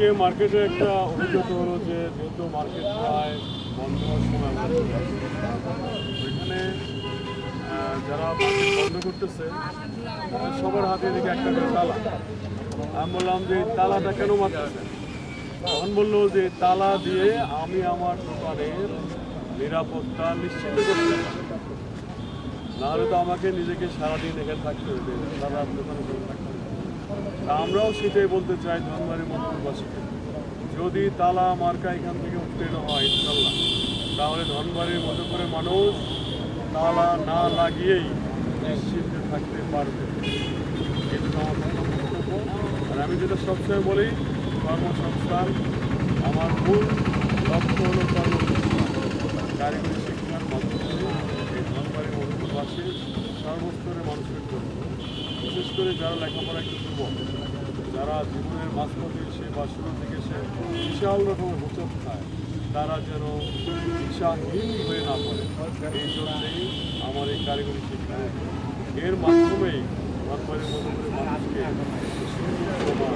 আজকে মার্কেটে একটা অভিজ্ঞতা হলো যে যেহেতু মার্কেট প্রায় বন্ধ হওয়ার সময় ওইখানে যারা বন্ধ করতেছে সবার হাতে দিকে একটা করে তালা। আমি বললাম যে তালাটা কেন মারতেছে তখন বলল যে তালা দিয়ে আমি আমার দোকানের নিরাপত্তা নিশ্চিত করতে। নাহলে তো আমাকে নিজেকে সারাদিন এখানে থাকতে হবে সারা দোকানে থাকতে আমরাও সেটাই বলতে চাই ধনবাড়ি যদি তালা মার্কা এখান থেকে উত্তীর্ণ হয় ইনশাল্লাহ তাহলে ধনবাড়ির মতো করে মানুষ তালা না লাগিয়েই নিশ্চিন্তে থাকতে পারবে। এটা আমার আর আমি যেটা সবসময় বলি, কর্মসংস্থান আমার মূল লক্ষ্য হলো কর্মসংস্থান। কারিগরি শিক্ষার মাধ্যমে এই ধনবাড়ির মধুপুরবাসীর সর্বস্তরের মানুষের জন্য, বিশেষ করে যারা লেখাপড়া একটু দুর্বল। যারা জীবনের মাঝপথে সে বা শুরু থেকে সে বিশাল রকম হোচট খায়। তারা যেন দিশাহীন হয়ে না পড়ে। এই জন্যেই আমার এই কারিগরি শিক্ষা এর মাধ্যমেই ধনবাড়ির মতো করে মানুষকে সুন্দর